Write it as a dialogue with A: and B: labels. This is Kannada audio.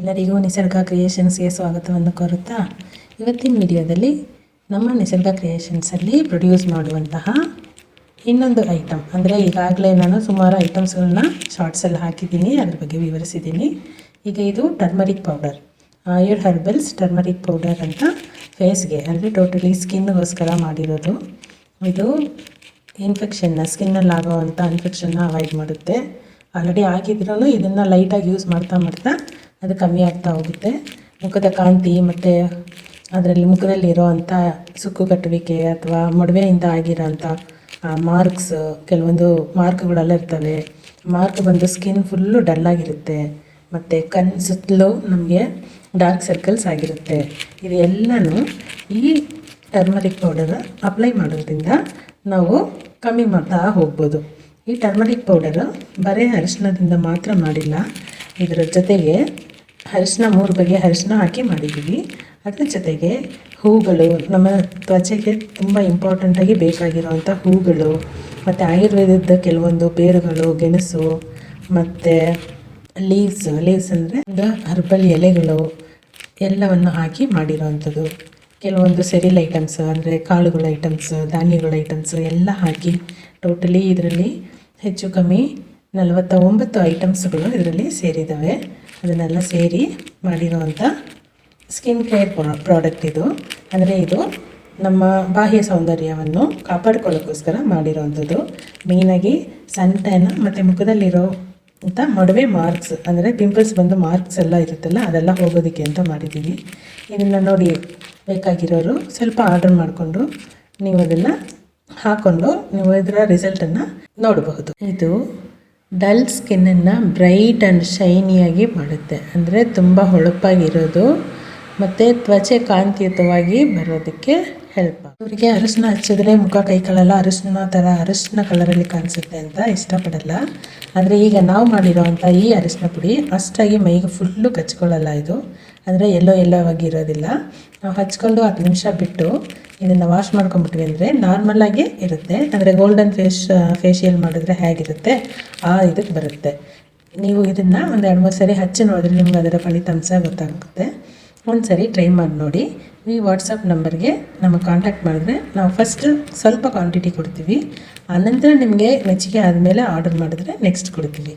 A: ಎಲ್ಲರಿಗೂ ನಿಸರ್ಗ ಕ್ರಿಯೇಷನ್ಸ್ಗೆ ಸ್ವಾಗತವನ್ನು ಕೋರುತ್ತಾ ಇವತ್ತಿನ ವಿಡಿಯೋದಲ್ಲಿ ನಮ್ಮ ನಿಸರ್ಗ ಕ್ರಿಯೇಷನ್ಸಲ್ಲಿ ಪ್ರೊಡ್ಯೂಸ್ ಮಾಡುವಂತಹ ಇನ್ನೊಂದು ಐಟಮ್ ಅಂದರೆ ಈಗಾಗಲೇ ನಾನು ಸುಮಾರು ಐಟಮ್ಸ್ಗಳನ್ನ ಶಾರ್ಟ್ಸಲ್ಲಿ ಹಾಕಿದ್ದೀನಿ, ಅದ್ರ ಬಗ್ಗೆ ವಿವರಿಸಿದ್ದೀನಿ. ಈಗ ಇದು turmeric powder. Ayur herbals turmeric powder ಅಂತ ಫೇಸ್ಗೆ, ಅಂದರೆ ಟೋಟಲಿ ಸ್ಕಿನ್ಗೋಸ್ಕರ ಮಾಡಿರೋದು. ಇದು ಇನ್ಫೆಕ್ಷನ್ನ, ಸ್ಕಿನ್ನಲ್ಲಿ ಆಗೋವಂಥ ಇನ್ಫೆಕ್ಷನ್ನ ಅವಾಯ್ಡ್ ಮಾಡುತ್ತೆ. ಆಲ್ರೆಡಿ ಆಗಿದ್ರೂ ಇದನ್ನು ಲೈಟಾಗಿ ಯೂಸ್ ಮಾಡ್ತಾ ಮಾಡ್ತಾ ಅದು ಕಮ್ಮಿ ಆಗ್ತಾ ಹೋಗುತ್ತೆ. ಮುಖದ ಕಾಂತಿ ಮತ್ತು ಅದರಲ್ಲಿ ಮುಖದಲ್ಲಿ ಇರೋವಂಥ ಸುಕ್ಕು ಕಟ್ಟುವಿಕೆ ಅಥವಾ ಮೊಡವೆಯಿಂದ ಆಗಿರೋಂಥ ಮಾರ್ಕ್ಸ್ ಕೆಲವೊಂದು ಮಾರ್ಕ್ಗಳೆಲ್ಲ ಇರ್ತವೆ. ಮಾರ್ಕ್ ಬಂದು ಸ್ಕಿನ್ ಫುಲ್ಲು ಡಲ್ಲಾಗಿರುತ್ತೆ ಮತ್ತು ಕಣ್ ಸುತ್ತಲೂ ನಮಗೆ ಡಾರ್ಕ್ ಸರ್ಕಲ್ಸ್ ಆಗಿರುತ್ತೆ. ಇದು ಈ ಟರ್ಮರಿಕ್ ಪೌಡರ್ ಅಪ್ಲೈ ಮಾಡೋದ್ರಿಂದ ನಾವು ಕಮ್ಮಿ ಮಾಡ್ತಾ ಹೋಗ್ಬೋದು. ಈ ಟರ್ಮರಿಕ್ ಪೌಡರು ಬರೀ ಅರಿಶಿಣದಿಂದ ಮಾತ್ರ ಮಾಡಿಲ್ಲ. ಇದರ ಜೊತೆಗೆ ಅರಿಶಿನ ಮೂರು ಬಗೆಯ ಅರಿಶಿನ ಹಾಕಿ ಮಾಡಿದ್ದೀವಿ. ಅದರ ಜೊತೆಗೆ ಹೂಗಳು, ನಮ್ಮ ತ್ವಚೆಗೆ ತುಂಬ ಇಂಪಾರ್ಟೆಂಟಾಗಿ ಬೇಕಾಗಿರುವಂಥ ಹೂಗಳು, ಮತ್ತು ಆಯುರ್ವೇದದ ಕೆಲವೊಂದು ಬೇರುಗಳು, ಗೆಣಸು, ಮತ್ತು ಲೀವ್ಸ್ ಲೀವ್ಸ್ ಅಂದರೆ ಒಂದು ಹರ್ಬಲ್ ಎಲೆಗಳು ಎಲ್ಲವನ್ನು ಹಾಕಿ ಮಾಡಿರೋವಂಥದ್ದು. ಕೆಲವೊಂದು ಸೆರಿಲ್ ಐಟಮ್ಸ್ ಅಂದರೆ ಕಾಳುಗಳ ಐಟಮ್ಸ್ ಧಾನ್ಯಗಳ ಐಟಮ್ಸ್ ಎಲ್ಲ ಹಾಕಿ ಟೋಟಲಿ ಇದರಲ್ಲಿ ಹೆಚ್ಚು ಕಮ್ಮಿ ನಲವತ್ತ ಒಂಬತ್ತು ಐಟಮ್ಸ್ಗಳು ಇದರಲ್ಲಿ ಸೇರಿದ್ದಾವೆ. ಅದನ್ನೆಲ್ಲ ಸೇರಿ ಮಾಡಿರುವಂಥ ಸ್ಕಿನ್ ಕೇರ್ ಪ್ರಾಡಕ್ಟ್ ಇದು. ಅಂದರೆ ಇದು ನಮ್ಮ ಬಾಹ್ಯ ಸೌಂದರ್ಯವನ್ನು ಕಾಪಾಡ್ಕೊಳ್ಳೋಕ್ಕೋಸ್ಕರ ಮಾಡಿರೋವಂಥದ್ದು. ಮೇಯ್ನಾಗಿ ಸನ್ ಮತ್ತು ಮುಖದಲ್ಲಿರೋ ಅಂತ ಮಡುವೆ ಮಾರ್ಕ್ಸ್ ಅಂದರೆ ಪಿಂಪಲ್ಸ್ ಬಂದು ಮಾರ್ಕ್ಸ್ ಎಲ್ಲ ಇರುತ್ತಲ್ಲ, ಅದೆಲ್ಲ ಹೋಗೋದಕ್ಕೆ ಅಂತ ಮಾಡಿದ್ದೀವಿ. ಇದನ್ನು ನೋಡಿ ಬೇಕಾಗಿರೋರು ಸ್ವಲ್ಪ ಆರ್ಡರ್ ಮಾಡಿಕೊಂಡು ನೀವು ಅದನ್ನು ಹಾಕ್ಕೊಂಡು ನೀವು ಇದರ ರಿಸಲ್ಟನ್ನು ನೋಡಬಹುದು. ಇದು ಡಲ್ ಸ್ಕಿನ್ನನ್ನು ಬ್ರೈಟ್ ಆ್ಯಂಡ್ ಶೈನಿಯಾಗಿ ಮಾಡುತ್ತೆ. ಅಂದರೆ ತುಂಬ ಹೊಳಪಾಗಿರೋದು ಮತ್ತು ತ್ವಚೆ ಕಾಂತಿಯುತವಾಗಿ ಬರೋದಕ್ಕೆ ಹೆಲ್ಪ್ ಅವರಿಗೆ ಅರಿಶಿನ ಹಚ್ಚಿದ್ರೆ ಮುಖ, ಕೈಗಳೆಲ್ಲ ಅರಿಶಿನ ಥರ ಅರಿಶಿನ ಕಲರಲ್ಲಿ ಕಾಣಿಸುತ್ತೆ ಅಂತ ಇಷ್ಟಪಡಲ್ಲ. ಆದರೆ ಈಗ ನಾವು ಮಾಡಿರೋವಂಥ ಈ ಅರಿಶಿನ ಪುಡಿ ಅಷ್ಟಾಗಿ ಮೈಗೆ ಫುಲ್ಲು ಕಚ್ಕೊಳ್ಳಲ್ಲ ಇದು. ಅಂದರೆ ಎಲ್ಲೋ ಎಲ್ಲೋ ಆಗಿರೋದಿಲ್ಲ ನಾವು ಹಚ್ಕೊಂಡು ಹತ್ತು ನಿಮಿಷ ಬಿಟ್ಟು ಇದನ್ನು ವಾಶ್ ಮಾಡ್ಕೊಂಬಿಟ್ವಿ ಅಂದರೆ ನಾರ್ಮಲಾಗಿ ಇರುತ್ತೆ. ಅಂದರೆ ಗೋಲ್ಡನ್ ಫೇಶ್ ಫೇಶಿಯಲ್ ಮಾಡಿದ್ರೆ ಹೇಗಿರುತ್ತೆ? ಆ ಇದಕ್ಕೆ ಬರುತ್ತೆ. ನೀವು ಇದನ್ನು ಒಂದು ಎರಡು ಮೂರು ಸರಿ ಹಚ್ಚಿ ನೋಡಿದ್ರೆ ನಿಮ್ಗೆ ಅದರ ಫಲಿತಾಂಶ ಗೊತ್ತಾಗುತ್ತೆ. ಒಂದು ಸರಿ ಟ್ರೈ ಮಾಡಿ ನೋಡಿ. ಈ ವಾಟ್ಸಪ್ ನಂಬರ್ಗೆ ನಮಗೆ ಕಾಂಟ್ಯಾಕ್ಟ್ ಮಾಡಿದ್ರೆ ನಾವು ಫಸ್ಟ್ ಸ್ವಲ್ಪ ಕ್ವಾಂಟಿಟಿ ಕೊಡ್ತೀವಿ. ಆನಂತರ ನಿಮಗೆ ಮೆಚ್ಚುಗೆ ಆದಮೇಲೆ ಆರ್ಡರ್ ಮಾಡಿದ್ರೆ ನೆಕ್ಸ್ಟ್ ಕೊಡ್ತೀವಿ.